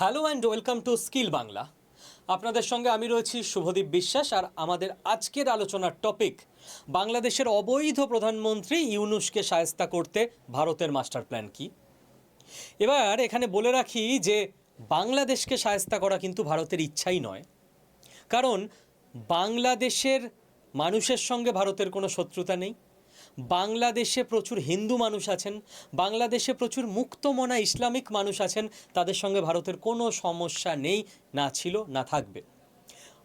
Hello and welcome to Skill Bangla আপনাদের সঙ্গে আমি রয়েছি শুভদীপ বিশ্বাস আর আমাদের আজকের আলোচনার টপিক বাংলাদেশের অবৈধ প্রধানমন্ত্রী ইউনুসকে সায়স্তা করতে ভারতের মাস্টার প্ল্যান কি? এবার এখানে বলে রাখি যে, বাংলাদেশকে সায়স্তা করা কিন্তু ভারতের ইচ্ছাই নয়। কারণ, বাংলাদেশের মানুষের সঙ্গে ভারতের কোনো শত্রুতা নেই। বাংলাদেশে প্রচুর হিন্দু মানুষ আছেন, বাংলাদেশে প্রচুর মুক্তমনা ইসলামিক মানুষ আছেন, তাদের সঙ্গে ভারতের কোনো সমস্যা নেই, না ছিল, না থাকবে।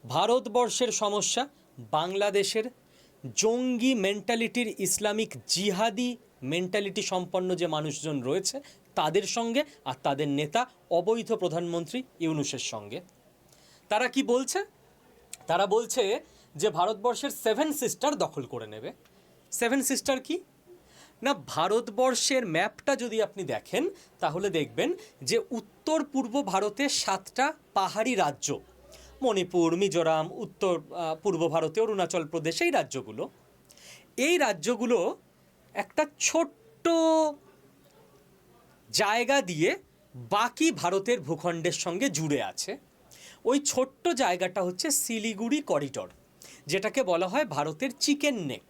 ভারতবর্ষের সমস্যা, বাংলাদেশের জঙ্গি মেন্টালিটির ইসলামিক জিহাদি মেন্টালিটি সম্পন্ন যে মানুষজন রয়েছে, তাদের সঙ্গে আর তাদের নেতা, অবৈধ প্রধানমন্ত্রী ইউনুসের সঙ্গে। তারা কি বলছে? তারা বলছে যে ভারতবর্ষের সেভেন সিস্টার দখল করে নেবে। সেভেন সিস্টার কি? না, ভারতবর্ষের ম্যাপটা যদি আপনি দেখেন, তাহলে দেখবেন যে উত্তর পূর্ব ভারতের সাতটা পাহাড়ি রাজ্য। মণিপুর, মিজোরাম, উত্তর পূর্ব ভারতে, অরুণাচল প্রদেশ, এই রাজ্যগুলো। এই রাজ্যগুলো একটা ছোট্ট জায়গা দিয়ে বাকি ভারতের ভূখণ্ডের সঙ্গে জুড়ে আছে। ওই ছোট্ট জায়গাটা হচ্ছে শিলিগুড়ি করিডর, যেটাকে বলা হয় ভারতের চিকেন নেক।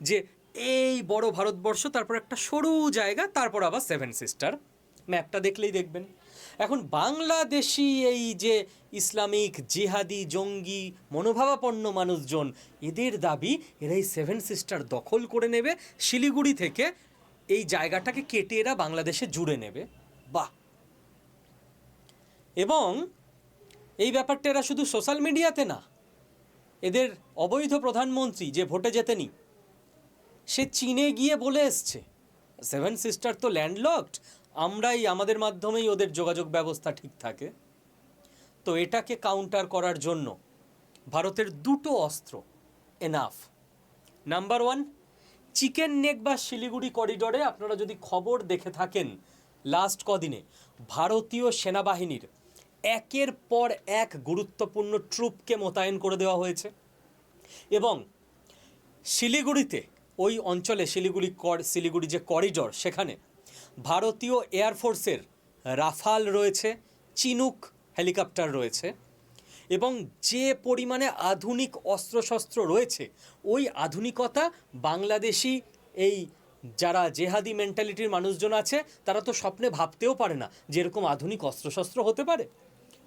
যে এই বড় ভারতবর্ষ, তারপর একটা সরু জায়গা, তারপর আবার সেভেন সিস্টার ম্যাপটা দেখলেই দেখবেন। এখন বাংলাদেশি এই যে ইসলামিক জিহাদি, জঙ্গি, মনোভাবাপন্ন মানুষজন, এদের দাবি এরা এই সেভেন সিস্টার দখল করে নেবে। শিলিগুড়ি থেকে এই জায়গাটাকে কেটে এরা বাংলাদেশে জুড়ে নেবে। বাহ! এবং এই ব্যাপারটা এরা শুধু সোশ্যাল মিডিয়াতে না, এদের অবৈধ প্রধানমন্ত্রী যে ভোটে জেতেনি সে চীনে গিয়ে বলে এসছে সেভেন সিস্টার তো ল্যান্ডলকড আমরাই আমাদের মাধ্যমেই ওদের যোগাযোগ ব্যবস্থা ঠিক থাকে। তো এটাকে কাউন্টার করার জন্য ভারতের দুটো অস্ত্র enough number one chicken neck বা শিলিগুড়ি করিডোরে আপনারা যদি খবর দেখে থাকেন লাস্ট কদিনে ভারতীয় সেনাবাহিনীর একের পর এক গুরুত্বপূর্ণ ট্রুপকে মোতায়েন করে দেওয়া হয়েছে। এবং শিলিগুড়িতে ওই অঞ্চলে শিলিগুড়ি কর, শিলিগুড়ি যে করিডর, সেখানে ভারতীয় এয়ারফোর্সের রাফাল রয়েছে, চিনুক হেলিকপ্টার রয়েছে এবং যে পরিমাণে আধুনিক অস্ত্রশস্ত্র রয়েছে, ওই আধুনিকতা বাংলাদেশি এই যারা জেহাদি মেন্টালিটির মানুষজন আছে, তারা তো স্বপ্নে ভাবতেও পারে না যে এরকম আধুনিক অস্ত্রশস্ত্র হতে পারে।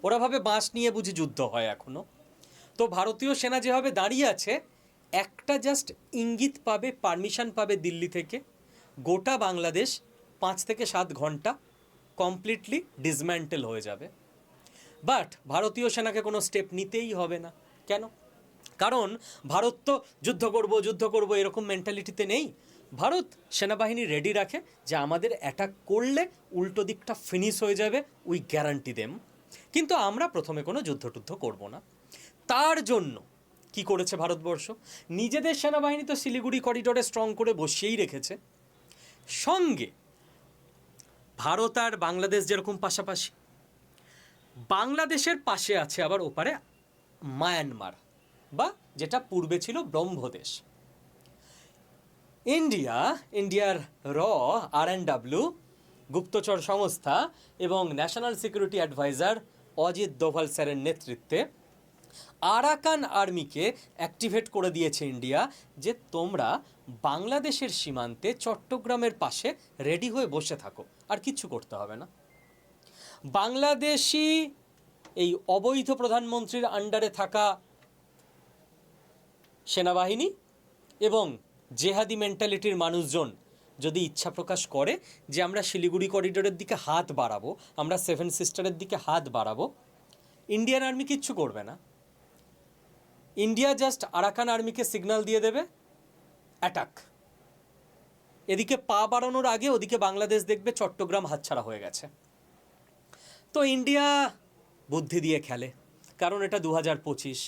ওরা ভাবে বাঁশ নিয়ে বুঝি যুদ্ধ হয় এখনও তো ভারতীয় সেনা যেভাবে দাঁড়িয়ে আছে একটা জাস্ট ইঙ্গিত পাবে পারমিশন পাবে দিল্লি থেকে। গোটা বাংলাদেশ পাঁচ থেকে সাত ঘণ্টা কমপ্লিটলি ডিসম্যান্টেল হয়ে যাবে। বাট ভারতীয় সেনাকে কোনো স্টেপ নিতেই হবে না। কেন? কারণ ভারত তো যুদ্ধ করব যুদ্ধ করব, এরকম মেন্টালিটিতে নেই। ভারত সেনাবাহিনী রেডি রাখে যে আমাদের অ্যাটাক করলে উল্টো দিকটা ফিনিশ হয়ে যাবে উই গ্যারান্টি দেম কিন্তু আমরা প্রথমে কোনো যুদ্ধ টুদ্ধ করব না। তার জন্য কি করেছে ভারতবর্ষ? নিজেদের সেনাবাহিনী তো শিলিগুড়ি করিডোরে স্ট্রং করে বসিয়েই রেখেছে। সঙ্গে ভারত আর বাংলাদেশ যেরকম পাশাপাশি, বাংলাদেশের পাশে আছে আবার ওপারে মায়ানমার, বা যেটা পূর্বে ছিল ব্রহ্মদেশ। ইন্ডিয়া, ইন্ডিয়ার র আর এন ডাব্লিউ গুপ্তচর সংস্থা এবং national security adviser Ajit Doval স্যারের নেতৃত্বে আরাকান আর্মিকে অ্যাক্টিভেট করে দিয়েছে ইন্ডিয়া, যে তোমরা বাংলাদেশের সীমান্তে চট্টগ্রামের পাশে রেডি হয়ে বসে থাকো, আর কিচ্ছু করতে হবে না। বাংলাদেশি এই অবৈধ প্রধানমন্ত্রীর আন্ডারে থাকা সেনাবাহিনী এবং জেহাদি মেন্টালিটির মানুষজন যদি ইচ্ছা প্রকাশ করে যে আমরা শিলিগুড়ি করিডোরের দিকে হাত বাড়াবো, আমরা সেভেন সিস্টারের দিকে হাত বাড়াবো, ইন্ডিয়ান আর্মি কিচ্ছু করবে না। ইন্ডিয়া জাস্ট আরাকান আর্মিকে সিগন্যাল দিয়ে দেবে অ্যাটাক এদিকে পা বাড়ানোর আগে ওদিকে বাংলাদেশ দেখবে চট্টগ্রাম হাতছাড়া হয়ে গেছে। তো ইন্ডিয়া বুদ্ধি দিয়ে খেলে, কারণ এটা দু হাজার পঁচিশ।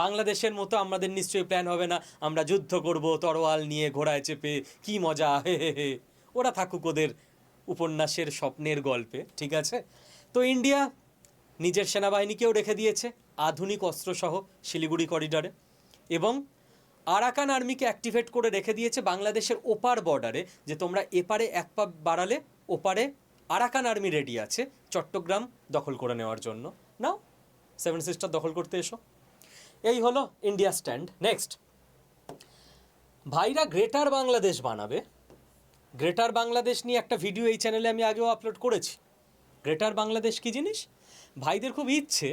বাংলাদেশের মতো আমাদের নিশ্চয়ই প্ল্যান হবে না, আমরা যুদ্ধ করব, তরোয়াল নিয়ে ঘোড়ায় চেপে, কি মজা, হে হে হে। ওরা থাকুক ওদের উপন্যাসের স্বপ্নের গল্পে, ঠিক আছে? তো ইন্ডিয়া নিজের সেনাবাহিনীকেও রেখে দিয়েছে। আধুনিক অস্ত্রসহ শিলিগুড়ি করিডরে এবং আরাকান আর্মিকে অ্যাক্টিভেট করে রেখে দিয়েছে বাংলাদেশের ওপার বর্ডারে যে তোমরা এপারে এক পা বাড়ালে ওপারে আরাকান আর্মি রেডি আছে চট্টগ্রাম দখল করে নেওয়ার জন্য। নাও সেভেন সিস্টার দখল করতে এসো। এই হলো ইন্ডিয়া স্ট্যান্ড নেক্সট ভাইরা গ্রেটার বাংলাদেশ বানাবে। গ্রেটার বাংলাদেশ নিয়ে একটা ভিডিও এই চ্যানেলে আমি আগেও আপলোড করেছি। গ্রেটার বাংলাদেশ কি জিনিস? ভাইদের খুব ইচ্ছে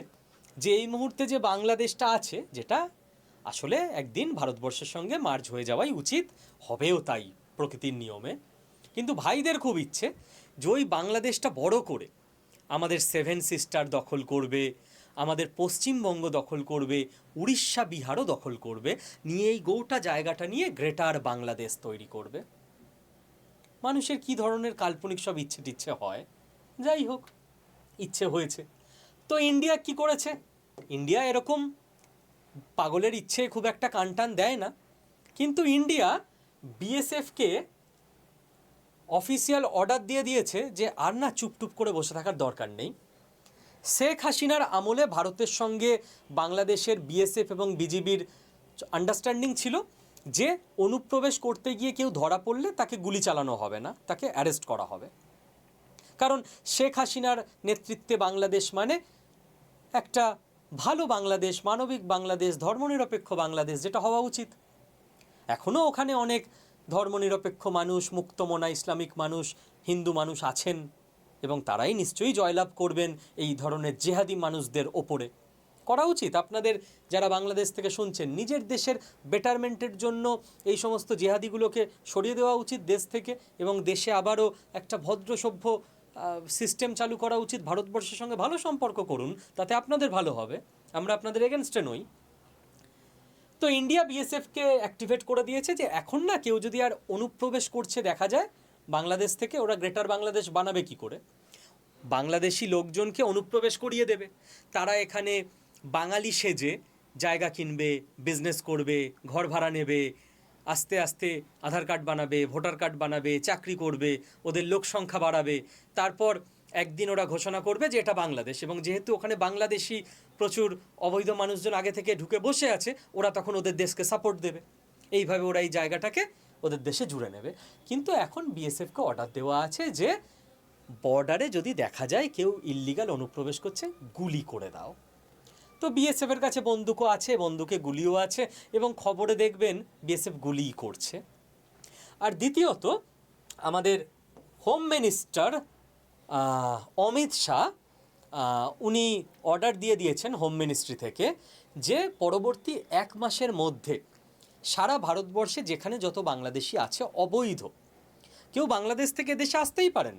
যে এই মুহূর্তে যে বাংলাদেশটা আছে, যেটা আসলে একদিন ভারতবর্ষের সঙ্গে মার্জ হয়ে যাওয়াই উচিত, হবেও তাই প্রকৃতির নিয়মে। কিন্তু ভাইদের খুব ইচ্ছে যে ওই বাংলাদেশটা বড় করে, আমাদের সেভেন সিস্টার দখল করবে, আমাদের পশ্চিমবঙ্গ দখল করবে, উড়িষ্যা, বিহারও দখল করবে, নিয়ে এই গোটা জায়গাটা নিয়ে গ্রেটার বাংলাদেশ তৈরি করবে। মানুষের কি ধরনের কাল্পনিক সব ইচ্ছে টিচ্ছে হয়? যাই হোক, ইচ্ছে হয়েছে। তো ইন্ডিয়া কি করেছে? ইন্ডিয়া এরকম পাগলের ইচ্ছে খুব একটা কানটান দেয় না। কিন্তু ইন্ডিয়া বিএসএফকে অফিসিয়াল অর্ডার দিয়ে দিয়েছে যে আর না চুপটুপ করে বসে থাকার দরকার নেই। শেখ হাসিনার আমলে ভারতের সঙ্গে বাংলাদেশের বিএসএফ এবং বিজিবির আন্ডারস্ট্যান্ডিং ছিল যে অনুপ্রবেশ করতে গিয়ে কেউ ধরা পড়লে তাকে গুলি চালানো হবে না, তাকে অ্যারেস্ট করা হবে। কারণ শেখ হাসিনার নেতৃত্বে বাংলাদেশ মানে একটা ভালো বাংলাদেশ, মানবিক বাংলাদেশ, ধর্মনিরপেক্ষ বাংলাদেশ যেটা হওয়া উচিত। এখনও ওখানে অনেক ধর্মনিরপেক্ষ মানুষ, মুক্তমনা ইসলামিক মানুষ, হিন্দু মানুষ আছেন এবং তারাই নিশ্চয়ই জয়লাভ করবেন এই ধরনের জেহাদি মানুষদের ওপরে। করা উচিত। আপনাদের যারা বাংলাদেশ থেকে শুনছেন, নিজের দেশের বেটারমেন্টের জন্য এই সমস্ত জেহাদিগুলোকে সরিয়ে দেওয়া উচিত দেশ থেকে এবং দেশে আবারও একটা ভদ্র সভ্য সিস্টেম চালু করা উচিত, ভারতবর্ষের সঙ্গে ভালো সম্পর্ক করুন, তাতে আপনাদের ভালো হবে। আমরা আপনাদের এগেনস্টে নই। তো ইন্ডিয়া বিএসএফকে অ্যাক্টিভেট করে দিয়েছে যে, এখন না কেউ যদি আর অনুপ্রবেশ করছে দেখা যায়, বাংলাদেশ থেকে ওরা গ্রেটার বাংলাদেশ বানাবে কি করে? বাংলাদেশি লোকজনকে অনুপ্রবেশ করিয়ে দেবে। তারা এখানে বাঙালি সেজে জায়গা কিনবে বিজনেস করবে, ঘর ভাড়া নেবে আস্তে আস্তে আধার কার্ড বানাবে, ভোটার কার্ড বানাবে, চাকরি করবে, ওদের লোক সংখ্যা বাড়াবে। তারপর একদিন ওরা ঘোষণা করবে যে এটা বাংলাদেশ এবং যেহেতু ওখানে বাংলাদেশি প্রচুর অবৈধ মানুষজন আগে থেকে ঢুকে বসে আছে, ওরা তখন ওদের দেশকে সাপোর্ট দেবে। এইভাবে ওরা এই জায়গাটাকে ওদের দেশে জুড়ে নেবে। কিন্তু এখন বিএসএফকে অর্ডার দেওয়া আছে যে বর্ডারে যদি দেখা যায় কেউ ইল্লিগাল অনুপ্রবেশ করছে, গুলি করে দাও। তো বিএসএফ এর কাছে বন্দুকও আছে, বন্দুকে গুলিও আছে এবং খবরে দেখবেন বিএসএফ গুলিই করছে। আর দ্বিতীয়ত, আমাদের হোম মিনিস্টার অমিত শাহ উনি অর্ডার দিয়ে দিয়েছেন হোম মিনিস্ট্রি থেকে যে পরবর্তী এক মাসের মধ্যে সারা ভারতবর্ষে যেখানে যত বাংলাদেশি আছে অবৈধ, কেউ বাংলাদেশ থেকে দেশে আসতেই পারেন,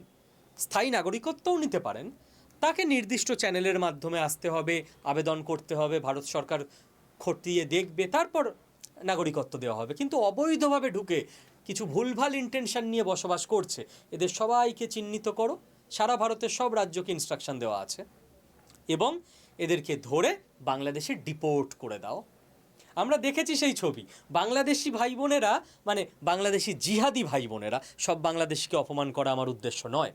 স্থায়ী নাগরিকত্বও নিতে পারেন তাকে নির্দিষ্ট চ্যানেলের মাধ্যমে আসতে হবে, আবেদন করতে হবে, ভারত সরকার খতিয়ে দেখবে, তারপর নাগরিকত্ব দেওয়া হবে। কিন্তু অবৈধভাবে ঢুকে কিছু ভুলভাল ইন্টেনশন নিয়ে বসবাস করছে, এদের সবাইকে চিহ্নিত করো। সারা ভারতের সব রাজ্যকে ইনস্ট্রাকশন দেওয়া আছে। এবং এদেরকে ধরে বাংলাদেশে ডিপোর্ট করে দাও। আমরা দেখেছি সেই ছবি। বাংলাদেশি ভাই বোনেরা মানে বাংলাদেশি জিহাদি ভাই বোনেরা সব বাংলাদেশিকে অপমান করা আমার উদ্দেশ্য নয়।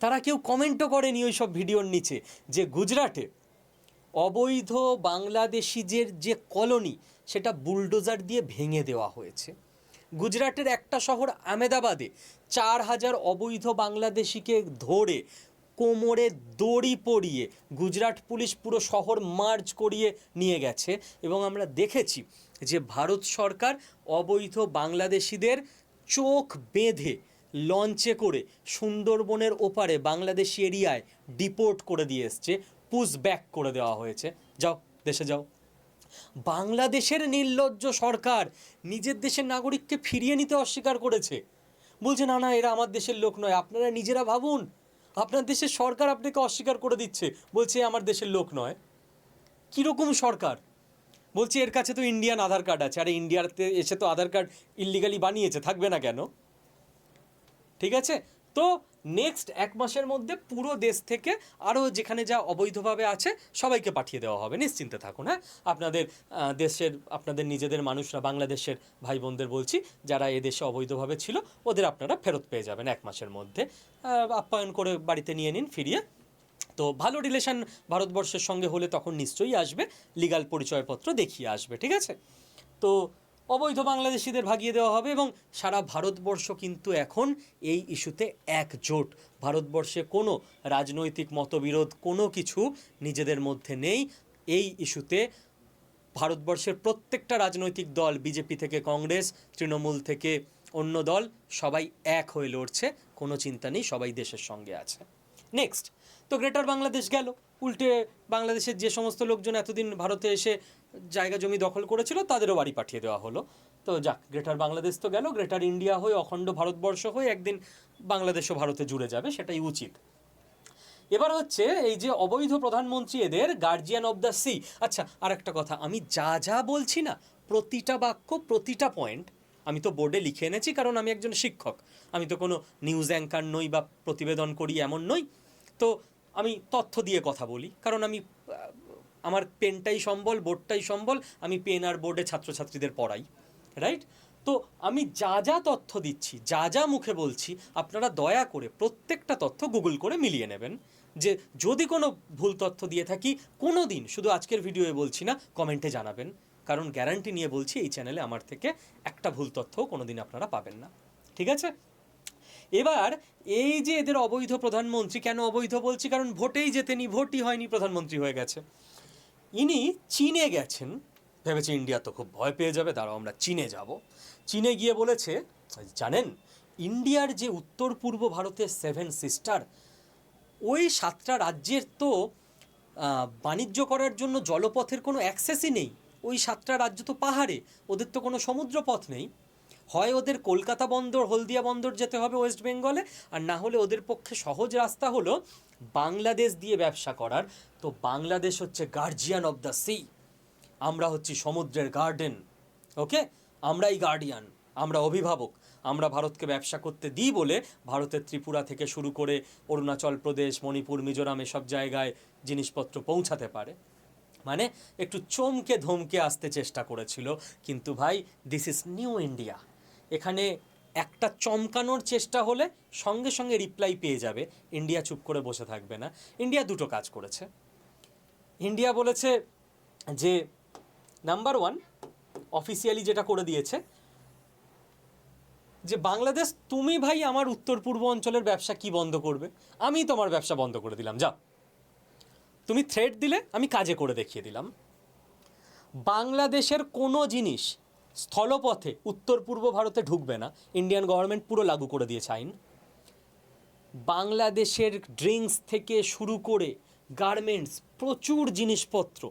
তারা কেউ কমেন্টও করেনি ওই সব ভিডিওর নিচে যে গুজরাটে অবৈধ বাংলাদেশিদের যে কলোনি, সেটা বুলডোজার দিয়ে ভেঙে দেওয়া হয়েছে। গুজরাটের একটা শহর আমেদাবাদে চার হাজার অবৈধ বাংলাদেশিকে ধরে কোমরে দড়ি পরিয়ে গুজরাট পুলিশ পুরো শহর মার্চ করিয়ে নিয়ে গেছে এবং আমরা দেখেছি যে ভারত সরকার অবৈধ বাংলাদেশিদের চোখ বেঁধে লঞ্চে করে সুন্দরবনের ওপারে বাংলাদেশি এরিয়ায় ডিপোর্ট করে দিয়ে এসছে, পুশ ব্যাক করে দেওয়া হয়েছে। যাও, দেশে যাও। বাংলাদেশের নির্লজ্জ সরকার নিজের দেশের নাগরিককে ফিরিয়ে নিতে অস্বীকার করেছে। বলছে, না না, এরা আমার দেশের লোক নয়, আপনারা নিজেরা ভাবুন। আপনার দেশের সরকার আপনাকে অস্বীকার করে দিচ্ছে। বলছে আমার দেশের লোক নয়। কীরকম সরকার? বলছে, এর কাছে তো ইন্ডিয়ান আধার কার্ড আছে, আরে ইন্ডিয়াতে এসে তো আধার কার্ড ইল্লিগালি বানিয়েছে, থাকবে না কেন? ঠিক আছে? তো নেক্সট এক মাসের মধ্যে পুরো দেশ থেকে আরও যেখানে যা অবৈধভাবে আছে সবাইকে পাঠিয়ে দেওয়া হবে। নিশ্চিন্তে থাকুন হ্যাঁ? আপনাদের দেশের, আপনাদের নিজেদের মানুষরা, বাংলাদেশের ভাই বোনদের বলছি, যারা এদেশে অবৈধভাবে ছিল, ওদের আপনারা ফেরত পেয়ে যাবেন এক মাসের মধ্যে। আপ্যায়ন করে বাড়িতে নিয়ে নিন, ফিরিয়ে। তো ভালো রিলেশন ভারতবর্ষের সঙ্গে হলে তখন নিশ্চয়ই আসবে লিগাল পরিচয়পত্র দেখিয়ে আসবে, ঠিক আছে? তো অবৈধ বাংলাদেশিদের ভাগিয়ে দেওয়া হবে এবং সারা ভারতবর্ষ কিন্তু এখন এই ইস্যুতে একজোট। ভারতবর্ষে কোনো রাজনৈতিক মতবিরোধ, কোনো কিছু নিজেদের মধ্যে নেই। এই ইস্যুতে ভারতবর্ষের প্রত্যেকটা রাজনৈতিক দল, বিজেপি থেকে কংগ্রেস, তৃণমূল থেকে অন্য দল, সবাই এক হয়ে লড়ছে। কোনো চিন্তা নেই, সবাই দেশের সঙ্গে আছে। নেক্সট তো গ্রেটার বাংলাদেশ গেল। উল্টে বাংলাদেশের যে সমস্ত লোকজন এতদিন ভারতে এসে জায়গা, জমি দখল করেছিল, তাদেরও বাড়ি পাঠিয়ে দেওয়া হলো। তো যাক গ্রেটার বাংলাদেশ তো গেল গ্রেটার ইন্ডিয়া হয়ে, অখণ্ড ভারতবর্ষ হয়ে একদিন বাংলাদেশও ভারতে জুড়ে যাবে, সেটাই উচিত। এবার হচ্ছে এই যে অবৈধ প্রধানমন্ত্রী এদের গার্জিয়ান অব দ্য সি আচ্ছা আর একটা কথা, আমি যা যা বলছি না, প্রতিটা বাক্য, প্রতিটা পয়েন্ট আমি তো বোর্ডে লিখে এনেছি কারণ আমি একজন শিক্ষক। আমি তো কোনো নিউজ অ্যাঙ্কার নই বা প্রতিবেদন করি এমন নই। তো আমি তথ্য দিয়ে কথা বলি, কারণ আমি আমার পেনটাই সম্বল, বোর্ডটাই সম্বল, আমি পেন আর বোর্ডে ছাত্রছাত্রীদের পড়াই রাইট তো আমি যা যা তথ্য দিচ্ছি, যা যা মুখে বলছি, আপনারা দয়া করে প্রত্যেকটা তথ্য গুগল করে মিলিয়ে নেবেন। যে যদি কোনো ভুল তথ্য দিয়ে থাকি কোনো দিন শুধু আজকের ভিডিওয়ে বলছি না কমেন্টে জানাবেন। কারণ গ্যারান্টি নিয়ে বলছি এই চ্যানেলে আমার থেকে একটা ভুল তথ্যও কোনো দিন আপনারা পাবেন না। ঠিক আছে? এবার এই যে এদের অবৈধ প্রধানমন্ত্রী, কেন অবৈধ বলছি? কারণ ভোটেই জেতেনি, ভোটই হয়নি, প্রধানমন্ত্রী হয়ে গেছে। ইনি চীনে গেছেন। ভেবেছে ইন্ডিয়া তো খুব ভয় পেয়ে যাবে, দাঁড়াও আমরা চীনে যাব। চীনে গিয়ে বলেছে, জানেন ইন্ডিয়ার যে উত্তর পূর্ব ভারতের সেভেন সিস্টার ওই সাতটা রাজ্যের তো বাণিজ্য করার জন্য জলপথের কোনো অ্যাক্সেসই নেই। ওই সাতটা রাজ্য তো পাহাড়ে, ওদের তো কোনো সমুদ্রপথ নেই। হয় ওদের কলকাতা বন্দর, হলদিয়া বন্দর যেতে হবে ওয়েস্ট বেঙ্গলে, আর না হলে ওদের পক্ষে সহজ রাস্তা হলো বাংলাদেশ দিয়ে ব্যবসা করার। তো বাংলাদেশ হচ্ছে গার্জিয়ান অফ দ্য সি আমরা হচ্ছি সমুদ্রের গার্ডেন ওকে আমরাই গার্ডিয়ান আমরা অভিভাবক। আমরা ভারতকে ব্যবসা করতে দিই বলে ভারতের ত্রিপুরা থেকে শুরু করে অরুণাচল প্রদেশ, মণিপুর, মিজোরাম এসব জায়গায় জিনিসপত্র পৌঁছাতে পারে। মানে একটু চমকে ধমকে আসতে চেষ্টা করেছিল। কিন্তু ভাই দিস ইজ নিউ ইন্ডিয়া এখানে একটা চমকানোর চেষ্টা হলে সঙ্গে সঙ্গে রিপ্লাই পেয়ে যাবে। ইন্ডিয়া চুপ করে বসে থাকবে না। ইন্ডিয়া দুটো কাজ করেছে। ইন্ডিয়া বলেছে যে নাম্বার ওয়ান অফিসিয়ালি যেটা করে দিয়েছে, যে বাংলাদেশ, তুমি ভাই আমার উত্তর পূর্ব অঞ্চলের ব্যবসা কি বন্ধ করবে? আমি তোমার ব্যবসা বন্ধ করে দিলাম। যা তুমি থ্রেড দিলে আমি কাজে করে দেখিয়ে দিলাম। বাংলাদেশের কোনো জিনিস স্থলপথে উত্তর পূর্ব ভারতে ঢুকবে না। ইন্ডিয়ান গভর্নমেন্ট পুরো লাগু করে দিয়েছে আইন। বাংলাদেশের ড্রিঙ্কস থেকে শুরু করে গার্মেন্টস প্রচুর জিনিসপত্র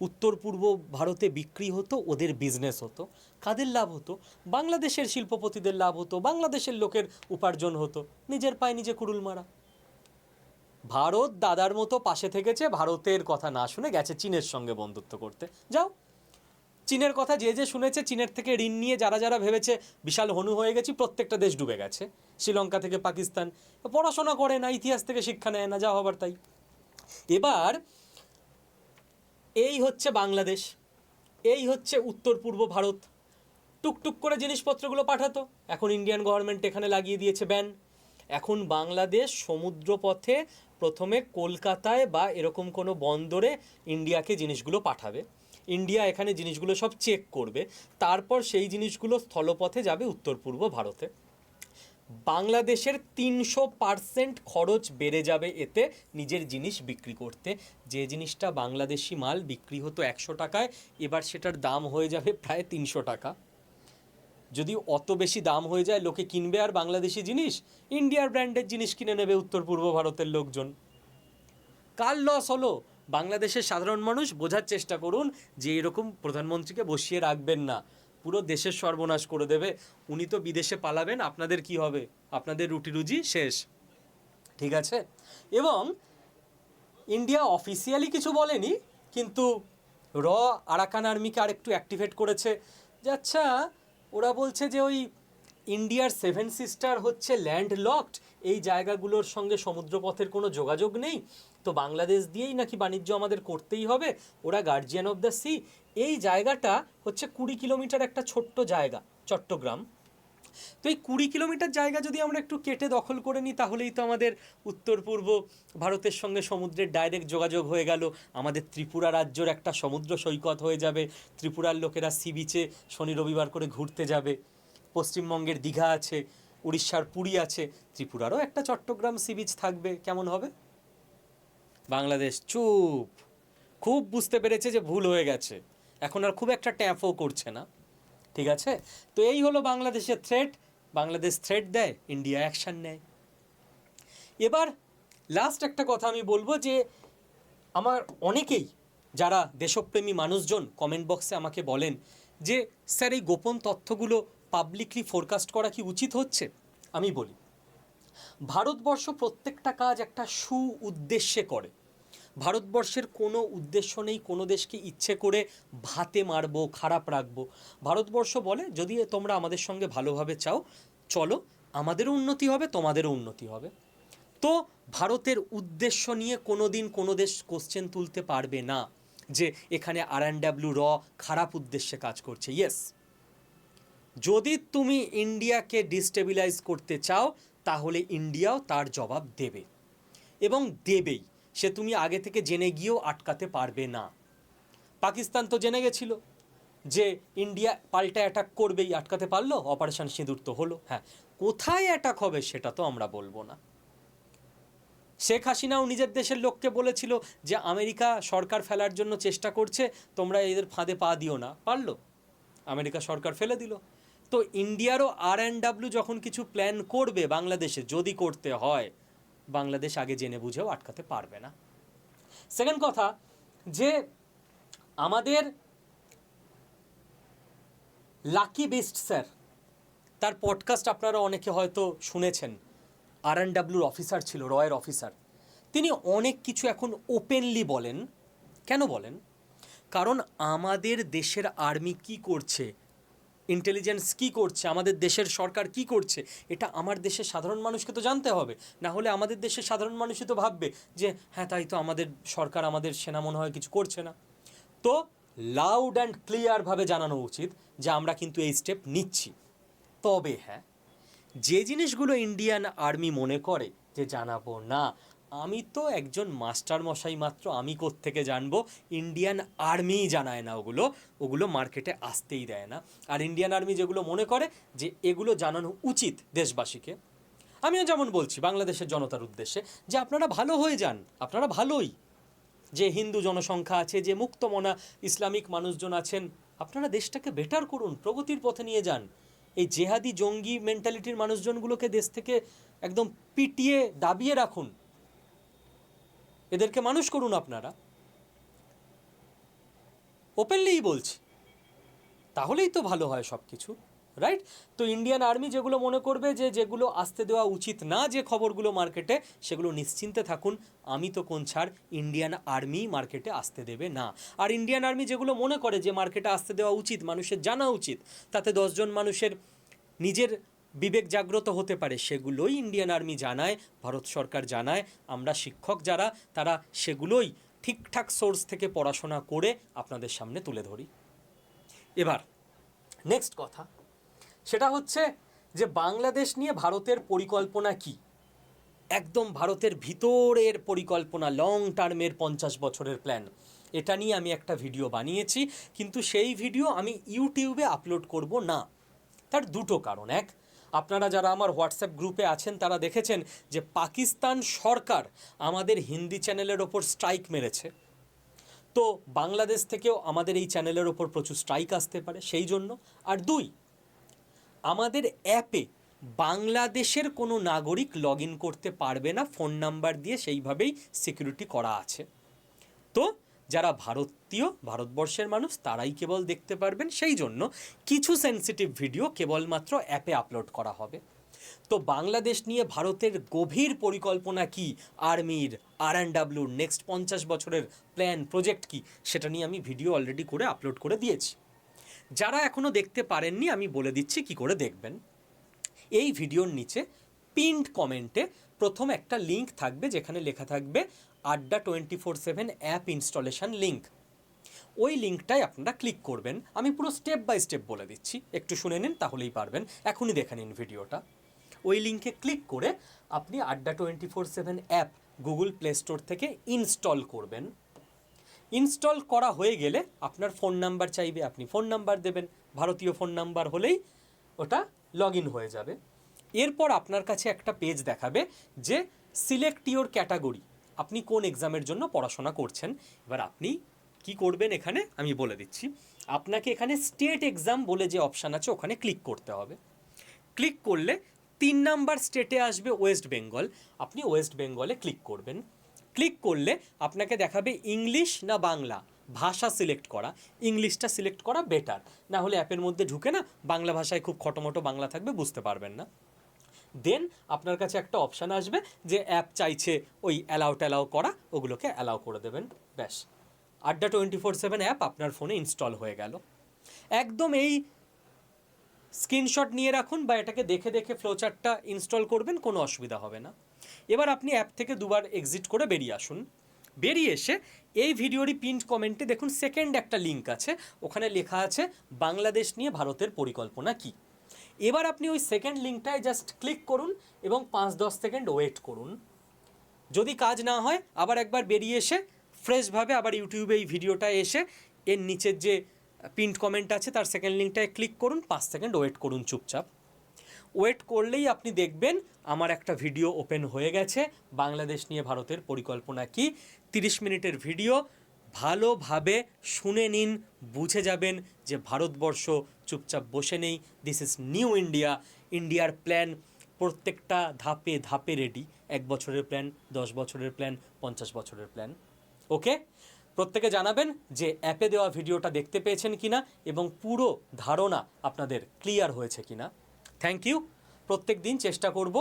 উত্তর পূর্ব ভারতে বিক্রি হতো, ওদের বিজনেস হতো। কাদের লাভ হতো? বাংলাদেশের শিল্পপতিদের লাভ হতো, বাংলাদেশের লোকের উপার্জন হতো। নিজের পায়ে নিজে কুড়ুল মারা। ভারত দাদার মতো পাশে থেকেছে, ভারতের কথা না শুনে গেছে চীনের সঙ্গে বন্ধুত্ব করতে। যাও। চীনের কথা যে যে শুনেছে, চীনের থেকে ঋণ নিয়ে যারা যারা ভেবেছে, বিশাল হনু হয়ে গেছি, প্রত্যেকটা দেশ ডুবে গেছে। শ্রীলঙ্কা থেকে পাকিস্তান, পড়াশোনা করে না, ইতিহাস থেকে শিক্ষা নেয় না, যা হবার তাই। এবার, এই হচ্ছে বাংলাদেশ, এই হচ্ছে উত্তর পূর্ব ভারত। টুকটুক করে জিনিসপত্রগুলো পাঠাতো। এখন ইন্ডিয়ান গভর্নমেন্ট এখানে লাগিয়ে দিয়েছে ব্যান। এখন বাংলাদেশ সমুদ্রপথে প্রথমে কলকাতায় বা এরকম কোনো বন্দরে ইন্ডিয়াকে জিনিসগুলো পাঠাবে। ইন্ডিয়া এখানে জিনিসগুলো সব চেক করবে। তারপর সেই জিনিসগুলো স্থলপথে যাবে উত্তর পূর্ব ভারতে। বাংলাদেশের তিনশো পার্সেন্ট খরচ বেড়ে যাবে এতে নিজের জিনিস বিক্রি করতে। যে জিনিসটা বাংলাদেশি মাল বিক্রি হতো একশো টাকায়, এবার সেটার দাম হয়ে যাবে প্রায় তিনশো টাকা। যদি অত বেশি দাম হয়ে যায়, লোকে কিনবে আর বাংলাদেশি জিনিস, ইন্ডিয়ার ব্র্যান্ডের জিনিস কিনে নেবে উত্তর পূর্ব ভারতের লোকজন। কার লস হলো? বাংলাদেশের সাধারণ মানুষ বোঝার চেষ্টা করুন যে এরকম প্রধানমন্ত্রীকে বসিয়ে রাখবেন না। পুরো দেশের সর্বনাশ করে দেবে। উনি তো বিদেশে পালাবেন, আপনাদের কি হবে? আপনাদের রুটি রুজি শেষ। ঠিক আছে? এবং ইন্ডিয়া অফিসিয়ালি কিছু বলেনি, কিন্তু র আরাকান আর্মিকে আরেকটু অ্যাক্টিভেট করেছে। যে আচ্ছা ওরা বলছে যে ওই ইন্ডিয়ার সেভেন সিস্টার হচ্ছে ল্যান্ড লকড এই জায়গাগুলোর সঙ্গে সমুদ্রপথের কোনো যোগাযোগ নেই। তো বাংলাদেশ দিয়েই নাকি বাণিজ্য আমাদের করতেই হবে। ওরা গার্জিয়ান অফ দ্য সি এই জায়গাটা হচ্ছে কুড়ি কিলোমিটার একটা ছোট্ট জায়গা, চট্টগ্রাম। তো এই কুড়ি কিলোমিটার জায়গা যদি আমরা একটু কেটে দখল করে নিই, তাহলেই তো আমাদের উত্তর পূর্ব ভারতের সঙ্গে সমুদ্রের ডাইরেক্ট যোগাযোগ হয়ে গেল। আমাদের ত্রিপুরা রাজ্যর একটা সমুদ্র সৈকত হয়ে যাবে। ত্রিপুরার লোকেরা সি বিচে শনি রবিবার করে ঘুরতে যাবে। পশ্চিমবঙ্গের দীঘা আছে, উড়িষ্যার পুরী আছে, ত্রিপুরারও একটা চট্টগ্রাম সি বিচ থাকবে। কেমন হবে? বাংলাদেশ, চুপ। খুব বুঝতে পেরেছে যে ভুল হয়ে গেছে। এখন আর খুব একটা ট্যাপও করছে না। ঠিক আছে? তো এই হলো বাংলাদেশের থ্রেট বাংলাদেশ থ্রেট দেয় ইন্ডিয়া অ্যাকশন নেয়। এবার লাস্ট একটা কথা আমি বলব যে, আমার অনেকেই যারা দেশপ্রেমী মানুষজন কমেন্ট বক্সে আমাকে বলেন যে, স্যার, এই গোপন তথ্যগুলো পাবলিকলি ফোরকাস্ট করা কি উচিত হচ্ছে? আমি বলি, ভারতবর্ষ প্রত্যেকটা কাজ একটা সু উদ্দেশ্যে করে। ভারতবর্ষের কোনো উদ্দেশ্য নেই, কোনো দেশকে ইচ্ছে করে ভাতে মারবো, খারাপ রাখব। ভারতবর্ষ বলে, যদি তোমরা আমাদের সঙ্গে ভালোভাবে চাও, চলো, আমাদেরও উন্নতি হবে, তোমাদেরও উন্নতি হবে। তো ভারতের উদ্দেশ্য নিয়ে কোনো দিন কোনো দেশ কোশ্চেন তুলতে পারবে না, যে এখানে আর অ্যান্ড ডাব্লিউ র খারাপ উদ্দেশ্যে কাজ করছে। ইয়েস যদি তুমি ইন্ডিয়াকে ডিস্টেবিলাইজ করতে চাও, তাহলে ইন্ডিয়াও তার জবাব দেবে এবং দেবেই। সে তুমি আগে থেকে জেনে গিয়েও আটকাতে পারবে না। পাকিস্তান তো জেনে গেছিল যে ইন্ডিয়া পাল্টা অ্যাটাক করবেই, আটকাতে পারল অপারেশন সিঁদুর তো হলো। হ্যাঁ কোথায় অ্যাটাক হবে সেটা তো আমরা বলব না। শেখ হাসিনাও নিজের দেশের লোককে বলেছিল যে আমেরিকা সরকার ফেলার জন্য চেষ্টা করছে, তোমরা এদের ফাঁদে পা দিও না। পারল। আমেরিকা সরকার ফেলে দিল। তো ইন্ডিয়ারও আর অ্যান্ড ডাব্লিউ যখন কিছু প্ল্যান করবে বাংলাদেশে, যদি করতে হয় বাংলাদেশ আগে জেনে বুঝেও আটকাতে পারবে না। সেকেন্ড কথা, যে আমাদের লাকি বেস্ট স্যার তার পডকাস্ট আপনারা অনেকে হয়তো শুনেছেন। আর অ্যান্ড ডাব্লিউর অফিসার ছিল, রয়ের অফিসার তিনি অনেক কিছু এখন ওপেনলি বলেন। কেন বলেন? কারণ আমাদের দেশের আর্মি কি করছে? ইন্টেলিজেন্স কি করছে, আমাদের দেশের সরকার কি করছে, এটা আমার দেশের সাধারণ মানুষকে তো জানতে হবে। না হলে আমাদের দেশের সাধারণ মানুষই তো ভাববে যে হ্যাঁ তাই তো আমাদের সরকার আমাদের সেনা মনে হয় কিছু করছে না। তো লাউড অ্যান্ড ক্লিয়ারভাবে জানানো উচিত যে, আমরা কিন্তু এই স্টেপ নিচ্ছি। তবে হ্যাঁ যে জিনিসগুলো ইন্ডিয়ান আর্মি মনে করে যে, জানাব না আমি তো একজন মাস্টার মশাই মাত্র, আমি থেকে জানব? ইন্ডিয়ান আর্মিই জানায় না ওগুলো ওগুলো মার্কেটে আসতেই দেয় না। আর ইন্ডিয়ান আর্মি যেগুলো মনে করে যে এগুলো জানানো উচিত দেশবাসীকে, আমিও যেমন বলছি, বাংলাদেশের জনতার উদ্দেশ্যে যে আপনারা ভালো হয়ে যান, আপনারা ভালোই। যে হিন্দু জনসংখ্যা আছে, যে মুক্তমনা, ইসলামিক মানুষজন আছেন, আপনারা দেশটাকে বেটার করুন, প্রগতির পথে নিয়ে যান। এই জেহাদি জঙ্গি মেন্টালিটির মানুষজনগুলোকে দেশ থেকে একদম পিটিয়ে দাবিয়ে রাখুন। এদেরকে মানুষ করুন আপনারা। ওপেনলিই বলছি, তাহলেই তো ভালো হয় সব কিছু রাইট তো ইন্ডিয়ান আর্মি যেগুলো মনে করবে যে যেগুলো আসতে দেওয়া উচিত না যে খবরগুলো মার্কেটে, সেগুলো নিশ্চিন্তে থাকুন, আমি তো কোন ছাড় ইন্ডিয়ান আর্মি মার্কেটে আসতে দেবে না। আর ইন্ডিয়ান আর্মি যেগুলো মনে করে যে মার্কেটে আসতে দেওয়া উচিত, মানুষের জানা উচিত, তাতে দশজন মানুষের নিজের বিবেক জাগ্রত হতে পারে, সেগুলোই ইন্ডিয়ান আর্মি জানায়, ভারত সরকার জানায়। আমরা শিক্ষক যারা, তারা সেগুলোই ঠিকঠাক সোর্স থেকে পড়াশোনা করে আপনাদের সামনে তুলে ধরি। এবার নেক্সট কথা। সেটা হচ্ছে যে বাংলাদেশ নিয়ে ভারতের পরিকল্পনা কি? একদম ভারতের ভিতরের পরিকল্পনা লং টার্মের পঞ্চাশ বছরের প্ল্যান এটা নিয়ে আমি একটা ভিডিও বানিয়েছি, কিন্তু সেই ভিডিও আমি ইউটিউবে আপলোড করব না। তার দুটো কারণ। এক আপনারা যারা আমার হোয়াটসঅ্যাপ গ্রুপে আছেন, তারা দেখেছেন যে পাকিস্তান সরকার আমাদের হিন্দি চ্যানেলের ওপর স্ট্রাইক মেরেছে। তো বাংলাদেশ থেকেও আমাদের এই চ্যানেলের ওপর প্রচুর স্ট্রাইক আসতে পারে, সেই জন্য। আর দুই, আমাদের অ্যাপে বাংলাদেশের কোনো নাগরিক লগ করতে পারবে না, ফোন নাম্বার দিয়ে সেইভাবেই সিকিউরিটি করা আছে। তো যারা ভারতীয়, ভারতবর্ষের মানুষ, তারাই কেবল দেখতে পারবেন। সেই জন্য কিছু সেন্সিটিভ ভিডিও কেবলমাত্র অ্যাপে আপলোড করা হবে। তো বাংলাদেশ নিয়ে ভারতের গভীর পরিকল্পনা কি? আর্মির আর অ্যান্ড ডাব্লিউর নেক্সট পঞ্চাশ বছরের প্ল্যান প্রজেক্ট কি? সেটা নিয়ে আমি ভিডিও অলরেডি করে আপলোড করে দিয়েছি। যারা এখনও দেখতে পারেননি, আমি বলে দিচ্ছি কি করে দেখবেন। এই ভিডিওর নিচে পিন্ড কমেন্টে প্রথম একটা লিঙ্ক থাকবে যেখানে লেখা থাকবে Adda twenty four seven app installation link ওই লিঙ্কটায় আপনারা ক্লিক করবেন। আমি পুরো স্টেপ বাই স্টেপ বলে দিচ্ছি। একটু শুনে নিন, তাহলেই পারবেন। এখনই দেখে নিন ভিডিওটা। ওই লিঙ্কে ক্লিক করে আপনি Adda twenty four seven app Google Play Store থেকে ইনস্টল করবেন। ইনস্টল করা হয়ে গেলে আপনার ফোন নাম্বার চাইবে, আপনি ফোন নাম্বার দেবেন। ভারতীয় ফোন নাম্বার হলেই ওটা লগ হয়ে যাবে। এরপর আপনার কাছে একটা পেজ দেখাবে যে সিলেক্ট ইওর ক্যাটাগরি আপনি কোন এক্সামের জন্য পড়াশোনা করছেন? এবার আপনি কি করবেন এখানে? আমি বলে দিচ্ছি। আপনাকে এখানে স্টেট এক্সাম বলে যে অপশান আছে, ওখানে ক্লিক করতে হবে। ক্লিক করলে তিন নাম্বার স্টেটে আসবে ওয়েস্ট বেঙ্গল আপনি ওয়েস্ট বেঙ্গলে ক্লিক করবেন। ক্লিক করলে আপনাকে দেখাবে ইংলিশ না বাংলা। ভাষা সিলেক্ট করা। ইংলিশটা সিলেক্ট করা বেটার না হলে অ্যাপের মধ্যে ঢুকে না, বাংলা ভাষায় খুব খটোমটো বাংলা থাকবে, বুঝতে পারবেন না। দেন আপনার কাছে একটা অপশান আসবে যে অ্যাপ চাইছে ওই অ্যালাউ ট্যালাউ করা, ওগুলোকে অ্যালাউ করে দেবেন। ব্যাস। আড্ডা টোয়েন্টি ফোর সেভেন অ্যাপ আপনার ফোনে ইনস্টল হয়ে গেল। একদম এই স্ক্রিনশট নিয়ে রাখুন বা এটাকে দেখে দেখে ফ্লোচার্টটা ইনস্টল করবেন, কোনো অসুবিধা হবে না। এবার আপনি অ্যাপ থেকে দুবার এক্সিট করে বেরিয়ে আসুন। বেরিয়ে এসে এই ভিডিওরই পিন্ট কমেন্টে দেখুন সেকেন্ড একটা লিঙ্ক আছে। ওখানে লেখা আছে, বাংলাদেশ নিয়ে ভারতের পরিকল্পনা কী? এবার আপনি ওই সেকেন্ড লিঙ্কটায় জাস্ট ক্লিক করুন এবং পাঁচ দশ সেকেন্ড ওয়েট করুন। যদি কাজ না হয়, আবার একবার বেরিয়ে এসে ফ্রেশভাবে আবার ইউটিউবে এই ভিডিওটা এসে এর নিচের যে পিন্ট কমেন্ট আছে, তার সেকেন্ড লিঙ্কটায় ক্লিক করুন, পাঁচ সেকেন্ড ওয়েট করুন চুপচাপ। ওয়েট করলেই আপনি দেখবেন আমার একটা ভিডিও ওপেন হয়ে গেছে, বাংলাদেশ নিয়ে ভারতের পরিকল্পনা কি? তিরিশ মিনিটের ভিডিও ভালোভাবে শুনে নিন, বুঝে যাবেন যে ভারতবর্ষ চুপচাপ বসে নেই। দিস ইজ নিউ ইন্ডিয়া ইন্ডিয়ার প্ল্যান প্রত্যেকটা ধাপে ধাপে রেডি এক বছরের প্ল্যান দশ বছরের প্ল্যান পঞ্চাশ বছরের প্ল্যান ওকে প্রত্যেকে জানাবেন যে অ্যাপে দেওয়া ভিডিওটা দেখতে পেয়েছেন কিনা এবং পুরো ধারণা আপনাদের ক্লিয়ার হয়েছে কিনা। থ্যাংক ইউ প্রত্যেক দিন চেষ্টা করব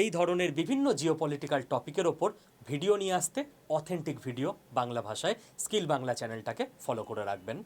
এই ধরনের বিভিন্ন জিওপলিটিক্যাল টপিকের ওপর ভিডিও নিয়ে আসতে অথেন্টিক ভিডিও বাংলা ভাষায় স্কিল বাংলা চ্যানেলটাকে ফলো করে রাখবেন।